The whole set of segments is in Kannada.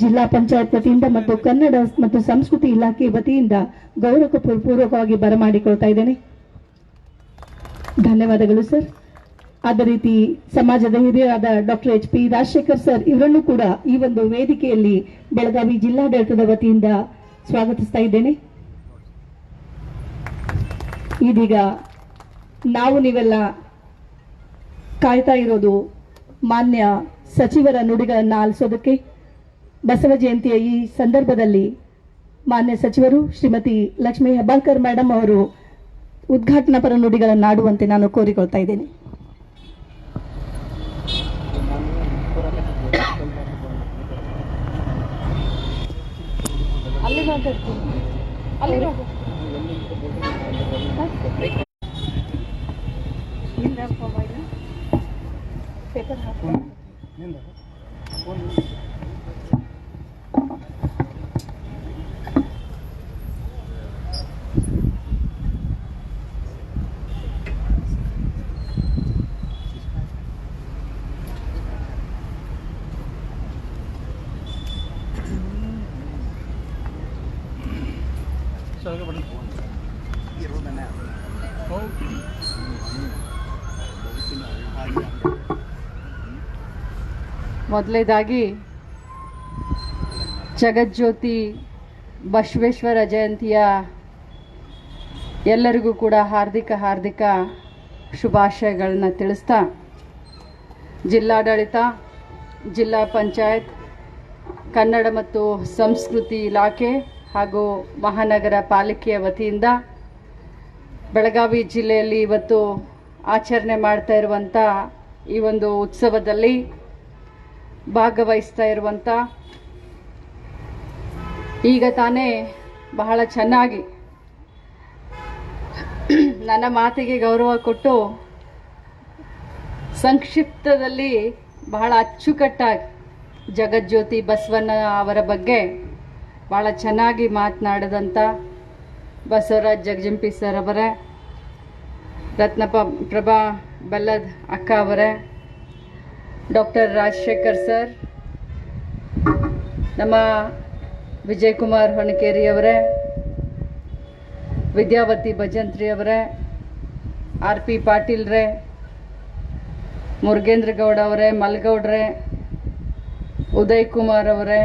ಜಿಲ್ಲಾ ಪಂಚಾಯತ್ ವತಿಯಿಂದ ಮತ್ತು ಕನ್ನಡ ಮತ್ತು ಸಂಸ್ಕೃತಿ ಇಲಾಖೆ ವತಿಯಿಂದ ಗೌರವ ಪೂರ್ವಕವಾಗಿ ಬರಮಾಡಿಕೊಳ್ತಾ ಇದ್ದೇನೆ. ಧನ್ಯವಾದಗಳು, ಸರ್. ಅದೇ ರೀತಿ ಸಮಾಜದ ಹಿರಿಯರಾದ doctor H P Rajashekar sir, ಇವರನ್ನು ಕೂಡ ಈ ಒಂದು ವೇದಿಕೆಯಲ್ಲಿ ಬೆಳಗಾವಿ ಜಿಲ್ಲಾಡಳಿತದ ವತಿಯಿಂದ ಸ್ವಾಗತಿಸ್ತಾ ಇದ್ದೇನೆ. ಇದೀಗ ನಾವು ನೀವೆಲ್ಲ ಕಾಯ್ತಾ ಇರೋದು ಮಾನ್ಯ ಸಚಿವರ ನುಡಿಗಳನ್ನ ಆಲಿಸೋದಕ್ಕೆ ಬಸವ ಜಯಂತಿಯ ಈ ಸಂದರ್ಭದಲ್ಲಿ ಮಾನ್ಯ ಸಚಿವರು ಶ್ರೀಮತಿ ಲಕ್ಷ್ಮೀ ಹೆಬ್ಬಾಳ್ಕರ್ ಮೇಡಮ್ ಅವರು ಉದ್ಘಾಟನಾ ಪರ ನುಡಿಗಳನ್ನಾಡುವಂತೆ ನಾನು ಕೋರಿಕೊಳ್ತಾ ಇದ್ದೇನೆ. ಹಾಕಿ ಮೊದಲನೇದಾಗಿ ಜಗಜ್ಯೋತಿ ಬಸವೇಶ್ವರ ಜಯಂತಿಯ ಎಲ್ಲರಿಗೂ ಕೂಡ ಹಾರ್ದಿಕ ಹಾರ್ದಿಕ ಶುಭಾಶಯಗಳನ್ನ ತಿಳಿಸ್ತಾ ಜಿಲ್ಲಾಡಳಿತ, ಜಿಲ್ಲಾ ಪಂಚಾಯತ್, ಕನ್ನಡ ಮತ್ತು ಸಂಸ್ಕೃತಿ ಇಲಾಖೆ ಹಾಗೂ ಮಹಾನಗರ ಪಾಲಿಕೆಯ ವತಿಯಿಂದ ಬೆಳಗಾವಿ ಜಿಲ್ಲೆಯಲ್ಲಿ ಇವತ್ತು ಆಚರಣೆ ಮಾಡ್ತಾ ಇರುವಂಥ ಈ ಒಂದು ಉತ್ಸವದಲ್ಲಿ ಭಾಗವಹಿಸ್ತಾ ಇರುವಂಥ ಈಗ ತಾನೇ ಬಹಳ ಚೆನ್ನಾಗಿ ನನ್ನ ಮಾತಿಗೆ ಗೌರವ ಕೊಟ್ಟು ಸಂಕ್ಷಿಪ್ತದಲ್ಲಿ ಬಹಳ ಅಚ್ಚುಕಟ್ಟಾಗಿ ಜಗಜ್ಯೋತಿ ಬಸವಣ್ಣ ಅವರ ಬಗ್ಗೆ ಬಹಳ ಚೆನ್ನಾಗಿ ಮಾತನಾಡಿದಂಥ ಬಸವರಾಜ್ ಜಗಜಂಪಿ ಸರ್ ಅವರೇ ರತ್ನಪ್ಪ ಪ್ರಭಾ ಬಲ್ಲದ್ ಅಕ್ಕ ಅವರೇ, ಡಾಕ್ಟರ್ ರಾಜಶೇಖರ್ ಸರ್, ನಮ್ಮ ವಿಜಯ್ ಕುಮಾರ್ ಹೊಣಕೇರಿ ಅವರೇ, ವಿದ್ಯಾವತಿ ಭಜಂತ್ರಿ ಅವರೇ, ಆರ್ ಪಿ ಪಾಟೀಲ್ರೇ ಮುರುಗೇಂದ್ರ ಗೌಡ ಅವರೇ, ಮಲ್ಗೌಡ್ರೆ, ಉದಯ್ ಕುಮಾರ್ ಅವರೇ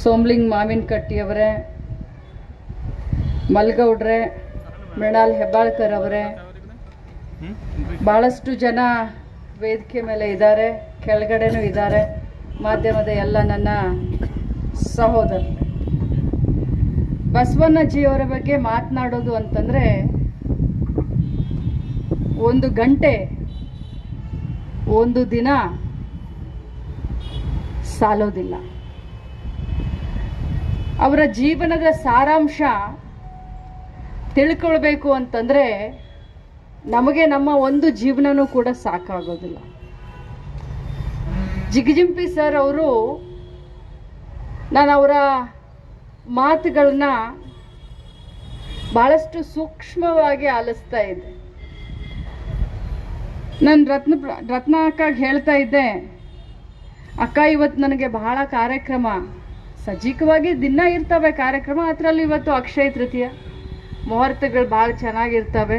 ಸೋಮ್ಲಿಂಗ್ ಮಾವಿನಕಟ್ಟಿ ಅವರೇ, ಮಲ್ಗೌಡ್ರೆ, ಮೃಣಾಲ್ ಹೆಬ್ಬಾಳ್ಕರ್ ಅವರೇ. ಭಾಳಷ್ಟು ಜನ ವೇದಿಕೆ ಮೇಲೆ ಇದ್ದಾರೆ, ಕೆಳಗಡೆನೂ ಇದ್ದಾರೆ, ಮಾಧ್ಯಮದ ಎಲ್ಲ ನನ್ನ ಸಹೋದರರು. ಬಸವಣ್ಣಜಿಯವರ ಬಗ್ಗೆ ಮಾತನಾಡೋದು ಅಂತಂದರೆ, ಒಂದು ಗಂಟೆ, ಒಂದು ದಿನ ಸಾಲೋದಿಲ್ಲ. ಅವರ ಜೀವನದ ಸಾರಾಂಶ ತಿಳ್ಕೊಳ್ಬೇಕು ಅಂತಂದರೆ ನಮಗೆ ನಮ್ಮ ಒಂದು ಜೀವನನೂ ಕೂಡ ಸಾಕಾಗೋದಿಲ್ಲ. ಜಿಗಜಿಂಪಿ ಸರ್ ಅವರು ನಾನು ಅವರ ಮಾತುಗಳನ್ನ ಭಾಳಷ್ಟು ಸೂಕ್ಷ್ಮವಾಗಿ ಆಲಿಸ್ತಾ ಇದ್ದೆ. ನಾನು ರತ್ನ ರತ್ನ ಅಕ್ಕಾಗ ಹೇಳ್ತಾ ಇದ್ದೆ, ಅಕ್ಕ, ಇವತ್ತು ನನಗೆ ಬಹಳ ಕಾರ್ಯಕ್ರಮ. ಸಜ್ಜಿಕವಾಗಿ ದಿನ ಇರ್ತವೆ ಕಾರ್ಯಕ್ರಮ. ಅದರಲ್ಲಿ ಇವತ್ತು ಅಕ್ಷಯ ತೃತೀಯ. ಮುಹೂರ್ತಗಳು ಭಾಳ ಚೆನ್ನಾಗಿರ್ತವೆ.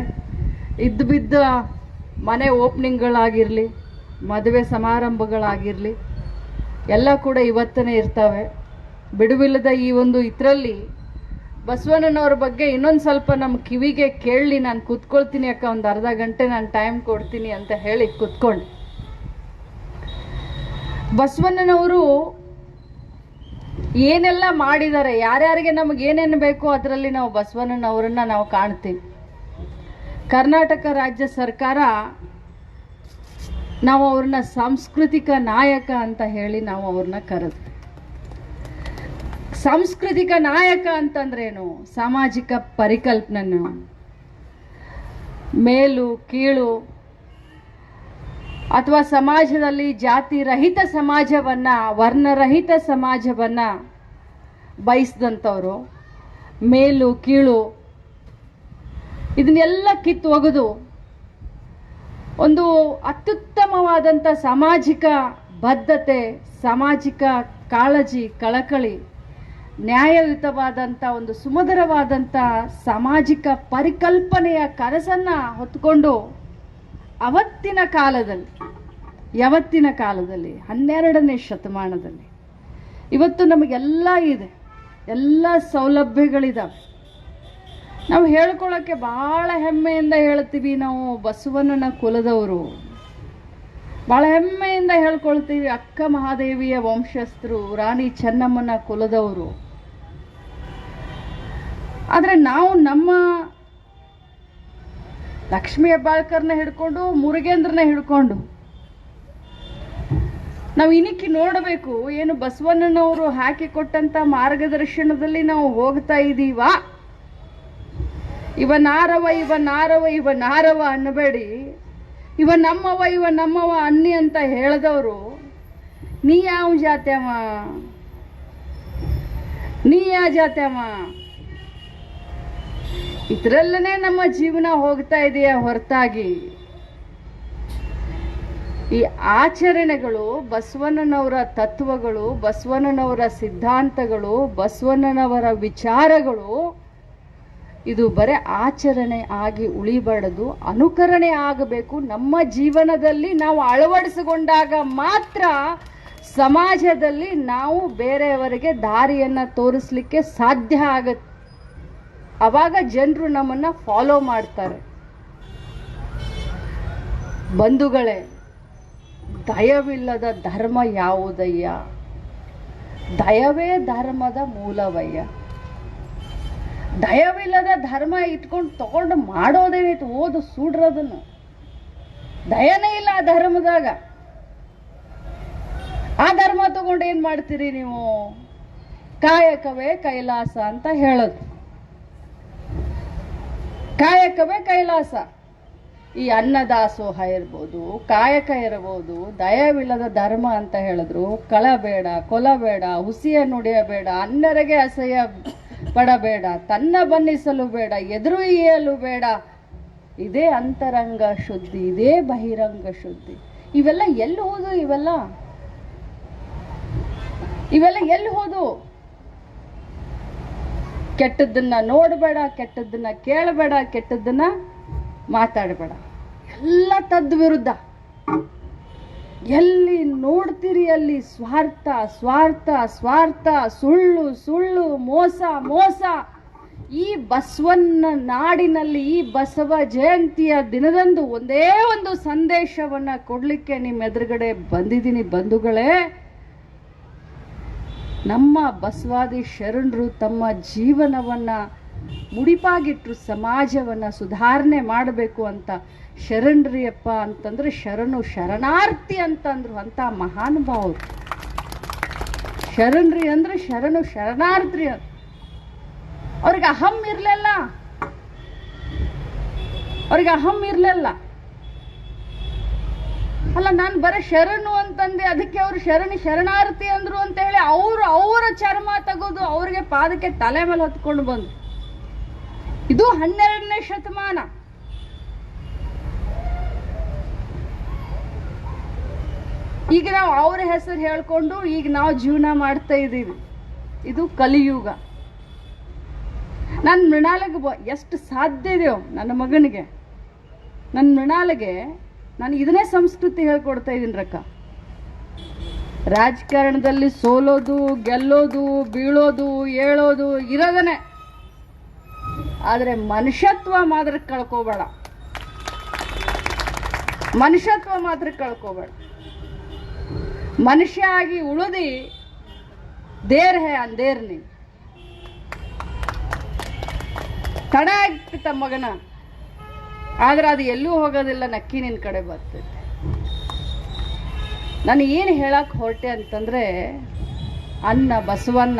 ಇದ್ದು ಬಿದ್ದ ಮನೆ ಓಪನಿಂಗ್ಗಳಾಗಿರಲಿ, ಮದುವೆ ಸಮಾರಂಭಗಳಾಗಿರಲಿ, ಎಲ್ಲ ಕೂಡ ಇವತ್ತನೇ ಇರ್ತವೆ. ಬಿಡುವಿಲ್ಲದ ಈ ಒಂದು ಇದರಲ್ಲಿ ಬಸವಣ್ಣನವ್ರ ಬಗ್ಗೆ ಇನ್ನೊಂದು ಸ್ವಲ್ಪ ನಮ್ಮ ಕಿವಿಗೆ ಕೇಳಲಿ ನಾನು ಕೂತ್ಕೊಳ್ತೀನಿ ಅಕ್ಕ, ಒಂದು ಅರ್ಧ ಗಂಟೆ ನಾನು ಟೈಮ್ ಕೊಡ್ತೀನಿ ಅಂತ ಹೇಳಿ ಕೂತ್ಕೊಂಡು. ಬಸವಣ್ಣನವರು ಏನೆಲ್ಲ ಮಾಡಿದ್ದಾರೆ, ಯಾರ್ಯಾರಿಗೆ ನಮಗೆ ಏನೇನು ಬೇಕೋ ಅದರಲ್ಲಿ ನಾವು ಬಸವಣ್ಣನವರನ್ನ ನಾವು ಕಾಣ್ತೀವಿ. ಕರ್ನಾಟಕ ರಾಜ್ಯ ಸರ್ಕಾರ ನಾವು ಅವ್ರನ್ನ ಸಾಂಸ್ಕೃತಿಕ ನಾಯಕ ಅಂತ ಹೇಳಿ ನಾವು ಅವ್ರನ್ನ ಕರೆದ್ವಿ. ಸಾಂಸ್ಕೃತಿಕ ನಾಯಕ ಅಂತಂದ್ರೇನು? ಸಾಮಾಜಿಕ ಪರಿಕಲ್ಪನೆ ಮೇಲು, ಕೀಳು ಅಥವಾ ಸಮಾಜದಲ್ಲಿ ಜಾತಿ ರಹಿತ ಸಮಾಜವನ್ನ, ವರ್ಣರಹಿತ ಸಮಾಜವನ್ನ ಬಯಸಿದಂಥವ್ರು, ಮೇಲು, ಕೀಳು, ಇದನ್ನೆಲ್ಲ ಕಿತ್ತು ಒಗೆದು ಒಂದು ಅತ್ಯುತ್ತಮವಾದಂಥ ಸಾಮಾಜಿಕ ಬದ್ಧತೆ, ಸಾಮಾಜಿಕ ಕಾಳಜಿ, ಕಳಕಳಿ, ನ್ಯಾಯಯುತವಾದಂಥ ಒಂದು ಸುಮಧುರವಾದಂಥ ಸಾಮಾಜಿಕ ಪರಿಕಲ್ಪನೆಯ ಕನಸನ್ನು ಹೊತ್ತುಕೊಂಡು ಅವತ್ತಿನ ಕಾಲದಲ್ಲಿ, ಯಾವತ್ತಿನ ಕಾಲದಲ್ಲಿ, ಹನ್ನೆರಡನೇ ಶತಮಾನದಲ್ಲಿ, ಇವತ್ತು ನಮಗೆಲ್ಲ ಇದೆ, ಎಲ್ಲ ಸೌಲಭ್ಯಗಳಿದ್ದಾವೆ ನಾವು ಹೇಳ್ಕೊಳ್ಳೋಕ್ಕೆ ಭಾಳ ಹೆಮ್ಮೆಯಿಂದ ಹೇಳ್ತೀವಿ, ನಾವು ಬಸವಣ್ಣನ ಕುಲದವರು. ಭಾಳ ಹೆಮ್ಮೆಯಿಂದ ಹೇಳ್ಕೊಳ್ತೀವಿ, ಅಕ್ಕ ಮಹಾದೇವಿಯ ವಂಶಸ್ಥರು, ರಾಣಿ ಚೆನ್ನಮ್ಮನ ಕುಲದವರು. ಆದರೆ ನಾವು ನಮ್ಮ ಲಕ್ಷ್ಮೀ ಹೆಬ್ಬಾಳ್ಕರ್ನ ಹಿಡ್ಕೊಂಡು ಮುರುಗೇಂದ್ರನ ಹಿಡ್ಕೊಂಡು. ನಾವು ಇನಿಕ್ಕಿ ನೋಡಬೇಕು, ಏನು ಬಸವಣ್ಣನವರು ಹಾಕಿಕೊಟ್ಟಂತ ಮಾರ್ಗದರ್ಶನದಲ್ಲಿ ನಾವು ಹೋಗ್ತಾ ಇದ್ದೀವಾ ಇವ ನಾರವ ಇವ ನಾರವ ಇವ ನಾರವ ಅನ್ನಬೇಡಿ. ಇವ ನಮ್ಮವ ಇವ ನಮ್ಮವ ಅನ್ನಿ ಅಂತ ಹೇಳಿದವರು, ನೀ ಯಾವ ಜಾತ್ಯವ ನೀ ಯಾವ ಜಾತ್ಯವ ಇದ್ರಲ್ಲೇ ನಮ್ಮ ಜೀವನ ಹೋಗ್ತಾ ಇದೆಯಾ ಹೊರತಾಗಿ? ಈ ಆಚರಣೆಗಳು, ಬಸವಣ್ಣನವರ ತತ್ವಗಳು, ಬಸವಣ್ಣನವರ ಸಿದ್ಧಾಂತಗಳು, ಬಸವಣ್ಣನವರ ವಿಚಾರಗಳು, ಇದು ಬರೀ ಆಚರಣೆ ಆಗಿ ಉಳಿಬಾರದು, ಅನುಕರಣೆ ಆಗಬೇಕು. ನಮ್ಮ ಜೀವನದಲ್ಲಿ ನಾವು ಅಳವಡಿಸಿಕೊಂಡಾಗ ಮಾತ್ರ ಸಮಾಜದಲ್ಲಿ ನಾವು ಬೇರೆಯವರಿಗೆ ದಾರಿಯನ್ನು ತೋರಿಸಲಿಕ್ಕೆ ಸಾಧ್ಯ ಆಗತ್ತೆ. ಅವಾಗ ಜನರು ನಮ್ಮನ್ನ ಫಾಲೋ ಮಾಡ್ತಾರೆ. ಬಂಧುಗಳೇ, ದಯವಿಲ್ಲದ ಧರ್ಮ ಯಾವುದಯ್ಯ? ದಯವೇ ಧರ್ಮದ ಮೂಲವಯ್ಯ. ದಯವಿಲ್ಲದ ಧರ್ಮ ಇಟ್ಕೊಂಡು ತಗೊಂಡು ಮಾಡೋದೇನಿತ್ತು, ಓದು ಸುಡ್ರದನ್ನು. ದಯನೇ ಇಲ್ಲ ಆ ಧರ್ಮದಾಗ. ಆ ಧರ್ಮ ತಗೊಂಡು ಏನು ಮಾಡ್ತೀರಿ ನೀವು? ಕಾಯಕವೇ ಕೈಲಾಸ ಅಂತ ಹೇಳೋದು. ಕಾಯಕವೇ ಕೈಲಾಸ. ಈ ಅನ್ನದಾಸೋಹ ಇರ್ಬೋದು, ಕಾಯಕ ಇರಬಹುದು ದಯವಿಲ್ಲದ ಧರ್ಮ ಅಂತ ಹೇಳಿದ್ರು. ಕಳಬೇಡ ಕೊಲಬೇಡ ಹುಸಿಯ ನುಡಿಯಬೇಡ ಅನ್ನರಿಗೆ ಅಸಹ್ಯ ಪಡಬೇಡ, ತನ್ನ ಬನ್ನಿಸಲು ಬೇಡ ಎದುರು ಇಯಲು ಬೇಡ. ಇದೇ ಅಂತರಂಗ ಶುದ್ಧಿ, ಇದೇ ಬಹಿರಂಗ ಶುದ್ಧಿ. ಇವೆಲ್ಲ ಎಲ್ಲಿ ಹೋದು ಇವೆಲ್ಲ? ಇವೆಲ್ಲ ಎಲ್ಲಿ ಹೋದು? ಕೆಟ್ಟದ್ದನ್ನ ನೋಡಬೇಡ, ಕೆಟ್ಟದ್ದನ್ನ ಕೇಳಬೇಡ, ಕೆಟ್ಟದ್ದನ್ನ ಮಾತಾಡಬೇಡ. ಎಲ್ಲ ತದ್ವಿರುದ್ಧ. ಎಲ್ಲಿ ನೋಡ್ತೀರಿ ಅಲ್ಲಿ ಸ್ವಾರ್ಥ ಸ್ವಾರ್ಥ ಸ್ವಾರ್ಥ, ಸುಳ್ಳು ಸುಳ್ಳು, ಮೋಸ ಮೋಸ. ಈ ಬಸವನ್ನ ನಾಡಿನಲ್ಲಿ, ಈ ಬಸವ ಜಯಂತಿಯ ದಿನದಂದು ಒಂದೇ ಒಂದು ಸಂದೇಶವನ್ನ ಕೊಡಲಿಕ್ಕೆ ನಿಮ್ಮ ಎದುರುಗಡೆ ಬಂದಿದ್ದೀನಿ ಬಂಧುಗಳೇ. ನಮ್ಮ ಬಸವಾದಿ ಶರಣರು ತಮ್ಮ ಜೀವನವನ್ನ ಮುಡಿಪಾಗಿಟ್ಟರು ಸಮಾಜವನ್ನು ಸುಧಾರಣೆ ಮಾಡಬೇಕು ಅಂತ ಶರಣರಿಯಪ್ಪ ಅಂತಂದ್ರೆ ಶರಣು ಶರಣಾರ್ಥಿ ಅಂತಂದ್ರು ಅಂತ ಮಹಾನುಭಾವರು ಶರಣರಿ ಅಂದ್ರೆ ಶರಣು ಶರಣಾರ್ಥಿ ಅವ್ರಿಗೆ ಅಹಂ ಇರಲಿಲ್ಲ. ಅವ್ರಿಗೆ ಅಹಂ ಇರ್ಲಿಲ್ಲ. ಅಲ್ಲ, ನಾನು ಬರೀ ಶರಣು ಅಂತಂದೆ, ಅದಕ್ಕೆ ಅವರು ಶರಣಿ ಶರಣಾರ್ಥಿ ಅಂದ್ರು ಅಂತ ಹೇಳಿ ಅವರು ಅವರ ಚರ್ಮ ತೆಗೆದು ಅವ್ರಿಗೆ ಪಾದಕ್ಕೆ ತಲೆ ಮೇಲೆ ಹೊತ್ಕೊಂಡು ಬಂದ್ರು. ಇದು ಹನ್ನೆರಡನೇ ಶತಮಾನ. ಈಗ ನಾವು ಅವರ ಹೆಸರು ಹೇಳ್ಕೊಂಡು ಈಗ ನಾವು ಜೀವನ ಮಾಡ್ತಾ ಇದ್ದೀವಿ. ಇದು ಕಲಿಯುಗ. ನನ್ನ ಮೃಣಾಲಗೆ ಎಷ್ಟು ಸಾಧ್ಯ ಇದೆಯೋ ನನ್ನ ಮಗನಿಗೆ. ನನ್ನ ಮೃಣಾಲಿಗೆ ನಾನು ಇದನ್ನೇ ಸಂಸ್ಕೃತಿ ಹೇಳ್ಕೊಡ್ತಾ ಇದ್ದೀನಿ ರಕ್ಕ. ರಾಜಕಾರಣದಲ್ಲಿ ಸೋಲೋದು, ಗೆಲ್ಲೋದು, ಬೀಳೋದು, ಏಳೋದು ಇರೋದನ್ನೇ. ಆದರೆ ಮನುಷ್ಯತ್ವ ಮಾತ್ರ ಕಳ್ಕೋಬೇಡ. ಮನುಷ್ಯತ್ವ ಮಾತ್ರ ಕಳ್ಕೋಬೇಡ. ಮನುಷ್ಯ ಆಗಿ ಉಳಿದಿ, ದೇರ್ ಹೇ ಅಂದೇರ್ ನೀ. ತಡ ಆಗ್ತಿತ್ತ ಮಗನ. ಆದ್ರೆ ಅದು ಎಲ್ಲೂ ಹೋಗೋದಿಲ್ಲ, ನಕ್ಕಿ ನಿನ್ನ ಕಡೆ ಬರ್ತೈತೆ. ನಾನು ಏನು ಹೇಳಕ್ ಹೊರಟೆ ಅಂತಂದ್ರೆ, ಅನ್ನ, ಬಸವಣ್ಣ,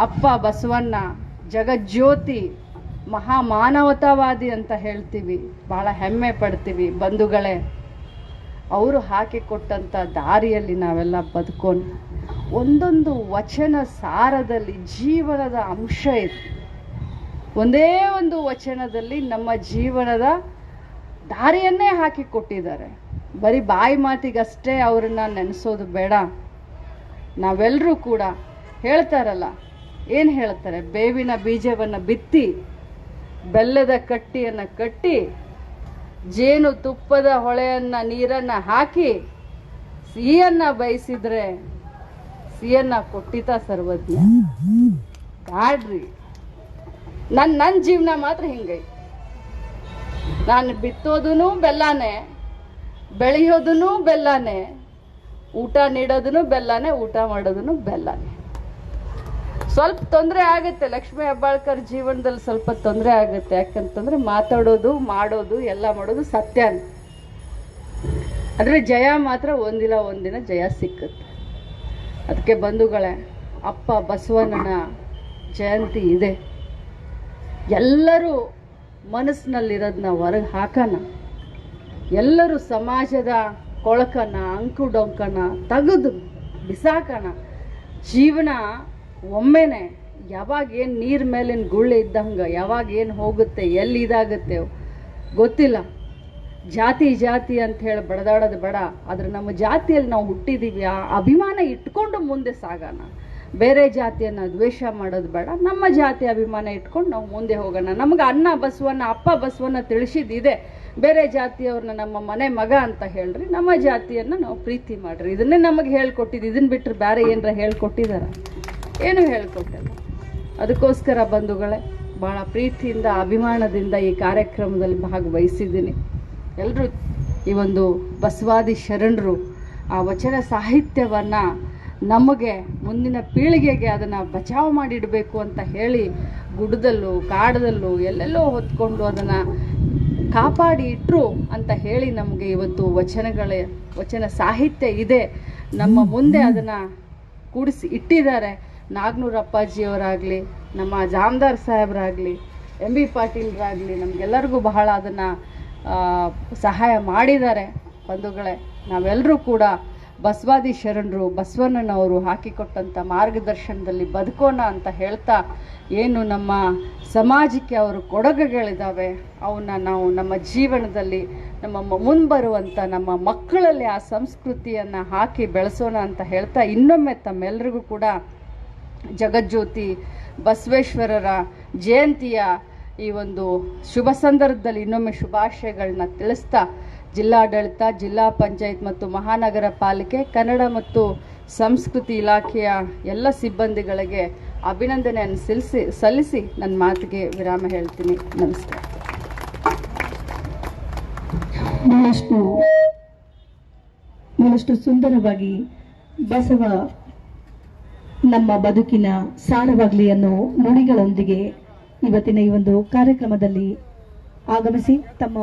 ಅಪ್ಪ, ಬಸವಣ್ಣ, ಜಗಜ್ಯೋತಿ, ಮಹಾಮಾನವತಾವಾದಿ ಅಂತ ಹೇಳ್ತೀವಿ. ಬಹಳ ಹೆಮ್ಮೆ ಪಡ್ತೀವಿ ಬಂಧುಗಳೇ. ಅವರು ಹಾಕಿಕೊಟ್ಟಂಥ ದಾರಿಯಲ್ಲಿ ನಾವೆಲ್ಲ ಬದುಕೊಂಡು ಒಂದೊಂದು ವಚನ ಸಾರದಲ್ಲಿ ಜೀವನದ ಅಂಶ ಇದೆ ಒಂದೇ ಒಂದು ವಚನದಲ್ಲಿ ನಮ್ಮ ಜೀವನದ ದಾರಿಯನ್ನೇ ಹಾಕಿ ಕೊಟ್ಟಿದ್ದಾರೆ ಬರೀ ಬಾಯಿ ಮಾತಿಗಷ್ಟೇ ಅವ್ರನ್ನ ನೆನೆಸೋದು ಬೇಡ. ನಾವೆಲ್ಲರೂ ಕೂಡ ಹೇಳ್ತಾರಲ್ಲ, ಏನು ಹೇಳ್ತಾರೆ? ಬೇವಿನ ಬೀಜವನ್ನು ಬಿತ್ತಿ, ಬೆಲ್ಲದ ಕಟ್ಟಿಯನ್ನು ಕಟ್ಟಿ, ಜೇನು ತುಪ್ಪದ ಹೊಳೆಯನ್ನ ನೀರನ್ನು ಹಾಕಿ, ಸಿಹಿಯನ್ನು ಬಯಸಿದ್ರೆ ಸಿಹಿಯನ್ನು ಕೊಟ್ಟಿತ ಸರ್ವಜ್ಞ. ಬ್ಯಾಡ್ರಿ. ನನ್ನ ನನ್ನ ಜೀವನ ಮಾತ್ರ ಹಿಂಗೈತಿ ನಾನು ಬಿತ್ತೋದೂ ಬೆಲ್ಲನೇ ಬೆಳೆಯೋದೂ ಬೆಲ್ಲನೇ, ಊಟ ನೀಡೋದೂ ಬೆಲ್ಲನೇ, ಊಟ ಮಾಡೋದೂ ಬೆಲ್ಲನೇ. ಸ್ವಲ್ಪ ತೊಂದರೆ ಆಗುತ್ತೆ ಲಕ್ಷ್ಮೀ ಹೆಬ್ಬಾಳ್ಕರ್ ಜೀವನದಲ್ಲಿ ಸ್ವಲ್ಪ ತೊಂದರೆ ಆಗುತ್ತೆ. ಯಾಕಂತಂದ್ರೆ ಮಾತಾಡೋದು, ಮಾಡೋದು, ಎಲ್ಲ ಮಾಡೋದು ಸತ್ಯ ಆದರೆ ಜಯ ಮಾತ್ರ ಒಂದಿಲ್ಲ ಒಂದಿನ ಜಯ ಸಿಕ್ಕುತ್ತೆ. ಅದಕ್ಕೆ ಬಂಧುಗಳೇ, ಅಪ್ಪ ಬಸವಣ್ಣನ ಜಯಂತಿ ಇದೆ. ಎಲ್ಲರೂ ಮನಸ್ಸಿನಲ್ಲಿರೋದನ್ನ ಹೊರಗೆ ಹಾಕೋಣ. ಎಲ್ಲರೂ ಸಮಾಜದ ಕೊಳಕನ, ಅಂಕು ಡೊಂಕನ ತೆಗೆದು ಬಿಸಾಕೋಣ. ಜೀವನ ಒಮ್ಮೆನೆ ಯಾವಾಗ ಏನು ನೀರು ಮೇಲಿನ ಗುಳ್ಳೆ ಇದ್ದಂಗೆ, ಯಾವಾಗ ಏನು ಹೋಗುತ್ತೆ, ಎಲ್ಲಿ ಇದಾಗುತ್ತೆ ಗೊತ್ತಿಲ್ಲ. ಜಾತಿ ಜಾತಿ ಅಂತ ಹೇಳಿ ಬಡದಾಡೋದು ಬೇಡ. ಆದರೆ ನಮ್ಮ ಜಾತಿಯಲ್ಲಿ ನಾವು ಹುಟ್ಟಿದೀವಿ, ಆ ಅಭಿಮಾನ ಇಟ್ಕೊಂಡು ಮುಂದೆ ಸಾಗೋಣ. ಬೇರೆ ಜಾತಿಯನ್ನು ದ್ವೇಷ ಮಾಡೋದು ಬೇಡ. ನಮ್ಮ ಜಾತಿ ಅಭಿಮಾನ ಇಟ್ಕೊಂಡು ನಾವು ಮುಂದೆ ಹೋಗೋಣ. ನಮ್ಗೆ ಅನ್ನ ಬಸವನ್ನ, ಅಪ್ಪ ಬಸವನ್ನ ತಿಳಿಸಿದ್ದಿದೆ. ಬೇರೆ ಜಾತಿಯವ್ರನ್ನ ನಮ್ಮ ಮನೆ ಮಗ ಅಂತ ಹೇಳ್ರಿ, ನಮ್ಮ ಜಾತಿಯನ್ನ ನಾವು ಪ್ರೀತಿ ಮಾಡ್ರಿ. ಇದನ್ನೇ ನಮಗೆ ಹೇಳ್ಕೊಟ್ಟಿದ್ದು. ಇದನ್ನ ಬಿಟ್ಟರೆ ಬೇರೆ ಏನರ ಹೇಳ್ಕೊಟ್ಟಿದಾರ? ಏನು ಹೇಳ್ಕೊಟ್ಟಲ್ಲ. ಅದಕ್ಕೋಸ್ಕರ ಬಂಧುಗಳೇ ಭಾಳ ಪ್ರೀತಿಯಿಂದ, ಅಭಿಮಾನದಿಂದ ಈ ಕಾರ್ಯಕ್ರಮದಲ್ಲಿ ಭಾಗವಹಿಸಿದ್ದೀನಿ. ಎಲ್ಲರೂ ಈ ಒಂದು ಬಸವಾದಿ ಶರಣರು ಆ ವಚನ ಸಾಹಿತ್ಯವನ್ನು ನಮಗೆ ಮುಂದಿನ ಪೀಳಿಗೆಗೆ ಅದನ್ನು ಬಚಾವ್ ಮಾಡಿಡಬೇಕು ಅಂತ ಹೇಳಿ ಗುಡ್ಡದಲ್ಲೂ ಕಾಡದಲ್ಲೂ ಎಲ್ಲೆಲ್ಲೋ ಹೊತ್ಕೊಂಡು ಅದನ್ನು ಕಾಪಾಡಿ ಇಟ್ಟರು ಅಂತ ಹೇಳಿ ನಮಗೆ ಇವತ್ತು ವಚನಗಳ ವಚನ ಸಾಹಿತ್ಯ ಇದೆ. ನಮ್ಮ ಮುಂದೆ ಅದನ್ನು ಕೂಡಿಸಿ ಇಟ್ಟಿದ್ದಾರೆ. ನಾಗನೂರ್ ಅಪ್ಪಾಜಿಯವರಾಗಲಿ ನಮ್ಮ ಜಾಮದಾರ್ ಸಾಹೇಬರಾಗಲಿ ಎಂ ಬಿ ಪಾಟೀಲ್ರಾಗಲಿ ನಮಗೆಲ್ಲರಿಗೂ ಬಹಳ ಅದನ್ನು ಸಹಾಯ ಮಾಡಿದ್ದಾರೆ ಬಂಧುಗಳೇ. ನಾವೆಲ್ಲರೂ ಕೂಡ ಬಸವಾದಿ ಶರಣರು ಬಸವಣ್ಣನವರು ಹಾಕಿಕೊಟ್ಟಂಥ ಮಾರ್ಗದರ್ಶನದಲ್ಲಿ ಬದುಕೋಣ ಅಂತ ಹೇಳ್ತಾ ಏನು ನಮ್ಮ ಸಮಾಜಕ್ಕೆ ಅವರು ಕೊಡುಗೆಗಳಿದ್ದಾವೆ ಅವನ್ನ ನಾವು ನಮ್ಮ ಜೀವನದಲ್ಲಿ ನಮ್ಮ ಮುಂಬರುವಂಥ ನಮ್ಮ ಮಕ್ಕಳಲ್ಲಿ ಆ ಸಂಸ್ಕೃತಿಯನ್ನು ಹಾಕಿ ಬೆಳೆಸೋಣ ಅಂತ ಹೇಳ್ತಾ ಇನ್ನೊಮ್ಮೆ ತಮ್ಮೆಲ್ಲರಿಗೂ ಕೂಡ ಜಗಜ್ಯೋತಿ ಬಸವೇಶ್ವರರ ಜಯಂತಿಯ ಈ ಒಂದು ಶುಭ ಸಂದರ್ಭದಲ್ಲಿ ಇನ್ನೊಮ್ಮೆ ಶುಭಾಶಯಗಳನ್ನ ತಿಳಿಸ್ತಾ ಜಿಲ್ಲಾಡಳಿತ, ಜಿಲ್ಲಾ ಪಂಚಾಯತ್ ಮತ್ತು ಮಹಾನಗರ ಪಾಲಿಕೆ, ಕನ್ನಡ ಮತ್ತು ಸಂಸ್ಕೃತಿ ಇಲಾಖೆಯ ಎಲ್ಲ ಸಿಬ್ಬಂದಿಗಳಿಗೆ ಅಭಿನಂದನೆಯನ್ನು ಸಲ್ಲಿಸಿ ಸಲ್ಲಿಸಿ ನನ್ನ ಮಾತಿಗೆ ವಿರಾಮ ಹೇಳ್ತೀನಿ. ನಮಸ್ಕಾರ. ಬಹಳಷ್ಟು ಬಹಳಷ್ಟು ಸುಂದರವಾಗಿ ಬಸವ ನಮ್ಮ ಬದುಕಿನ ಸಾರವಾಗಲಿ ಅನ್ನೋ ನುಡಿಗಳೊಂದಿಗೆ ಇವತ್ತಿನ ಈ ಒಂದು ಕಾರ್ಯಕ್ರಮದಲ್ಲಿ ಆಗಮಿಸಿ ತಮ್ಮ